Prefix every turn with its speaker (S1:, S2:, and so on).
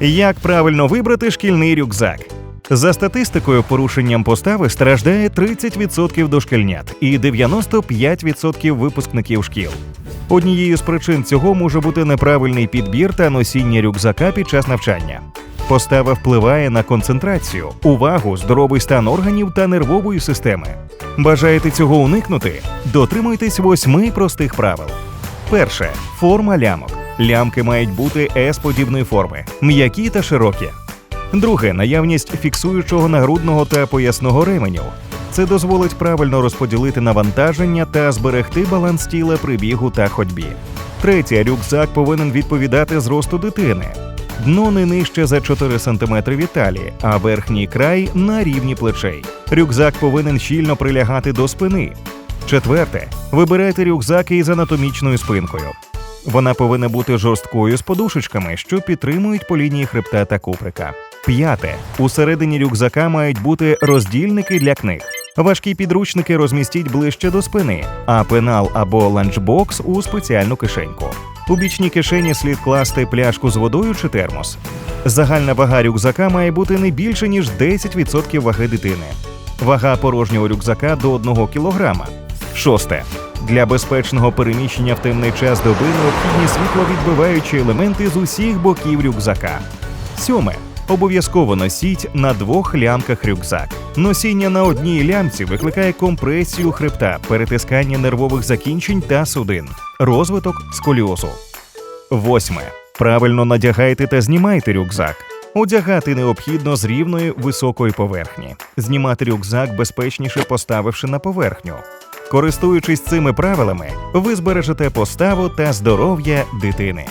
S1: Як правильно вибрати шкільний рюкзак? За статистикою, порушенням постави страждає 30% дошкільнят і 95% випускників шкіл. Однією з причин цього може бути неправильний підбір та носіння рюкзака під час навчання. Постава впливає на концентрацію, увагу, здоровий стан органів та нервової системи. Бажаєте цього уникнути? Дотримуйтесь восьми простих правил. Перше форма лямок. Лямки мають бути S-подібної форми, м'які та широкі. Друге наявність фіксуючого нагрудного та поясного ременю. Це дозволить правильно розподілити навантаження та зберегти баланс тіла при бігу та ходьбі. Третє рюкзак повинен відповідати зросту дитини. Дно не нижче за 4 см від талії, а верхній край на рівні плечей. Рюкзак повинен щільно прилягати до спини. Четверте, вибирайте рюкзаки із анатомічною спинкою. Вона повинна бути жорсткою з подушечками, що підтримують по лінії хребта та куприка. П'яте. Усередині рюкзака мають бути роздільники для книг. Важкі підручники розмістіть ближче до спини, а пенал або ланчбокс у спеціальну кишеньку. У бічній кишені слід класти пляшку з водою чи термос. Загальна вага рюкзака має бути не більше ніж 10% ваги дитини. Вага порожнього рюкзака до 1 кг. Шосте. Для безпечного переміщення в темний час доби необхідні світловідбиваючі елементи з усіх боків рюкзака. Сьоме. Обов'язково носіть на двох лямках рюкзак. Носіння на одній лямці викликає компресію хребта, перетискання нервових закінчень та судин, розвиток сколіозу. Восьме. Правильно надягайте та знімайте рюкзак. Одягати необхідно з рівної високої поверхні. Знімати рюкзак безпечніше поставивши на поверхню. Користуючись цими правилами, ви збережете поставу та здоров'я дитини.